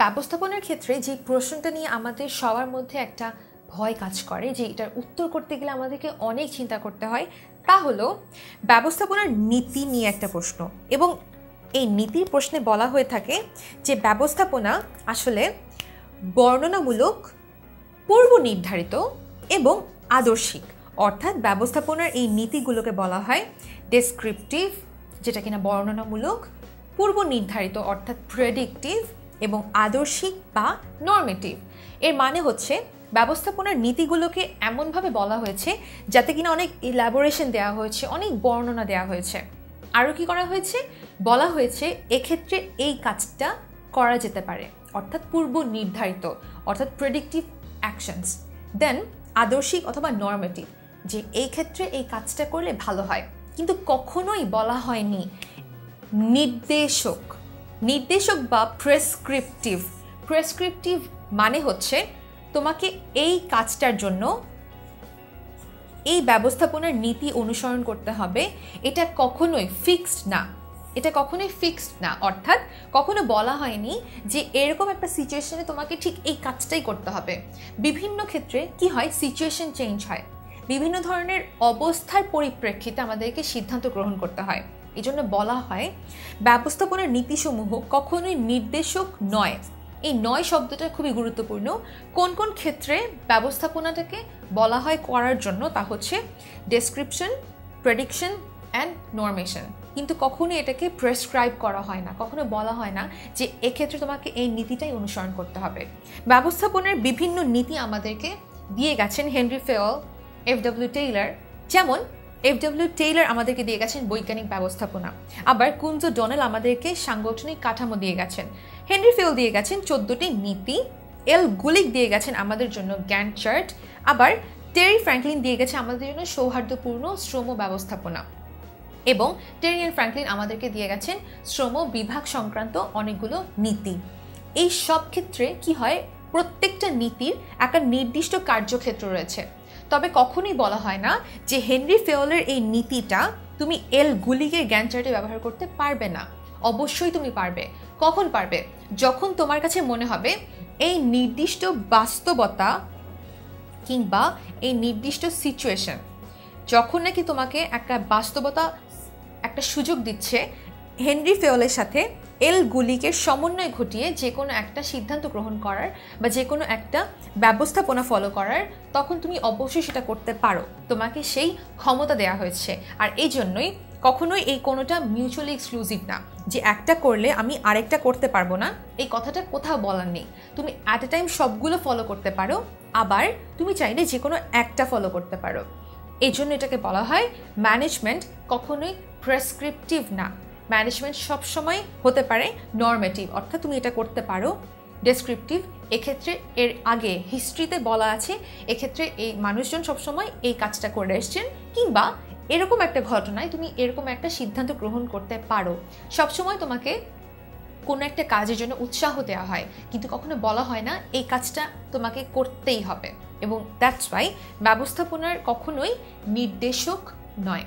ব্যবস্থাপনার ক্ষেত্রে যে প্রশ্নটা নিয়ে আমাদের সবার মধ্যে একটা ভয় কাজ করে, যে এটার উত্তর করতে গেলে আমাদেরকে অনেক চিন্তা করতে হয়, তা হলো ব্যবস্থাপনার নীতি নিয়ে একটা প্রশ্ন। এবং এই নীতির প্রশ্নে বলা হয়ে থাকে যে ব্যবস্থাপনা আসলে বর্ণনামূলক, পূর্ব নির্ধারিত এবং আদর্শিক। অর্থাৎ ব্যবস্থাপনার এই নীতিগুলোকে বলা হয় ডেসক্রিপটিভ যেটা কিনা বর্ণনামূলক, পূর্ব নির্ধারিত, অর্থাৎ প্রেডিকটিভ এবং আদর্শিক বা নর্মেটিভ এর মানে হচ্ছে ব্যবস্থাপনার নীতিগুলোকে এমনভাবে বলা হয়েছে যাতে কিনা অনেক ইলাবোরেশন দেওয়া হয়েছে, অনেক বর্ণনা দেওয়া হয়েছে। আরও কি করা হয়েছে? বলা হয়েছে এক্ষেত্রে এই কাজটা করা যেতে পারে, অর্থাৎ পূর্ব নির্ধারিত, অর্থাৎ প্রেডিক্টিভ অ্যাকশনস দেন আদর্শিক অথবা নর্মেটিভ যে এই ক্ষেত্রে এই কাজটা করলে ভালো হয়। কিন্তু কখনোই বলা হয়নি নির্দেশক। নির্দেশক বা প্রেসক্রিপটিভ প্রেসক্রিপটিভ মানে হচ্ছে তোমাকে এই কাজটার জন্য এই ব্যবস্থাপনার নীতি অনুসরণ করতে হবে। এটা কখনোই ফিক্সড না। এটা কখনোই ফিক্সড না। অর্থাৎ কখনো বলা হয়নি যে এরকম একটা সিচুয়েশনে তোমাকে ঠিক এই কাজটাই করতে হবে। বিভিন্ন ক্ষেত্রে কি হয়? সিচুয়েশন চেঞ্জ হয়। বিভিন্ন ধরনের অবস্থার পরিপ্রেক্ষিতে আমাদেরকে সিদ্ধান্ত গ্রহণ করতে হয়। এই জন্য বলা হয়, ব্যবস্থাপনার নীতিসমূহ কখনোই নির্দেশক নয়। এই নয় শব্দটা খুবই গুরুত্বপূর্ণ। কোন কোন ক্ষেত্রে ব্যবস্থাপনাটাকে বলা হয় করার জন্য তা হচ্ছে ডেসক্রিপশন প্রেডিকশন অ্যান্ড নর্মেশন কিন্তু কখনোই এটাকে প্রেসক্রাইব করা হয় না কখনো বলা হয় না যে এক্ষেত্রে তোমাকে এই নীতিটাই অনুসরণ করতে হবে। ব্যবস্থাপনার বিভিন্ন নীতি আমাদেরকে দিয়ে গেছেন Henri Fayol. F W Taylor যেমন এফ ডব্লিউ টেইলার আমাদেরকে দিয়ে গেছেন বৈজ্ঞানিক ব্যবস্থাপনা। আবার কুঞ্জ ডোনেল আমাদেরকে সাংগঠনিক কাঠামো দিয়ে গেছেন। হেনরি ফেল দিয়ে গেছেন চোদ্দোটি নীতি। এল গুলিক দিয়ে গেছেন আমাদের জন্য জ্ঞান চার্ট। আবার টেরি ফ্র্যাঙ্কলিন দিয়ে গেছে আমাদের জন্য সৌহার্দ্যপূর্ণ শ্রম ব্যবস্থাপনা। এবং টেরিয়ান ফ্র্যাঙ্কলিন আমাদেরকে দিয়ে গেছেন শ্রম বিভাগ সংক্রান্ত অনেকগুলো নীতি। এই সব ক্ষেত্রে কি হয়? প্রত্যেকটা নীতির একটা নির্দিষ্ট কার্যক্ষেত্র রয়েছে। তবে কখনোই বলা হয় না যে হেনরি ফেওলের এই নীতিটা তুমি এল গুলিকের জ্ঞান চার্টে ব্যবহার করতে পারবে না। অবশ্যই তুমি পারবে। কখন পারবে? যখন তোমার কাছে মনে হবে এই নির্দিষ্ট বাস্তবতা কিংবা এই নির্দিষ্ট সিচুয়েশন যখন নাকি তোমাকে একটা বাস্তবতা, একটা সুযোগ দিচ্ছে হেনরি ফেওলের সাথে এল গুলিকের সমন্বয় ঘটিয়ে যে কোনো একটা সিদ্ধান্ত গ্রহণ করার বা যে কোনো একটা ব্যবস্থাপনা ফলো করার, তখন তুমি অবশ্যই সেটা করতে পারো। তোমাকে সেই ক্ষমতা দেওয়া হয়েছে। আর এই জন্যই কখনোই এই কোনোটা মিউচুয়ালি এক্সক্লুসিভ না। যে একটা করলে আমি আরেকটা করতে পারব না, এই কথাটা কোথাও বলার নেই। তুমি অ্যাট এ টাইম সবগুলো ফলো করতে পারো, আবার তুমি চাইলে যে কোনো একটা ফলো করতে পারো। এই জন্য এটাকে বলা হয় ম্যানেজমেন্ট কখনোই প্রেসক্রিপটিভ না। ম্যানেজমেন্ট সবসময় হতে পারে নর্মেটিভ অর্থাৎ তুমি এটা করতে পারো ডেসক্রিপটিভ এক্ষেত্রে এর আগে হিস্ট্রিতে বলা আছে, এক্ষেত্রে এই মানুষজন সবসময় এই কাজটা করে এসছেন, কিংবা এরকম একটা ঘটনায় তুমি এরকম একটা সিদ্ধান্ত গ্রহণ করতে পারো। সবসময় তোমাকে কোনো একটা কাজের জন্য উৎসাহ দেওয়া হয়, কিন্তু কখনো বলা হয় না, এই কাজটা তোমাকে করতেই হবে। এবং দ্যাটস ওয়াই ব্যবস্থাপনার কখনোই নির্দেশক নয়।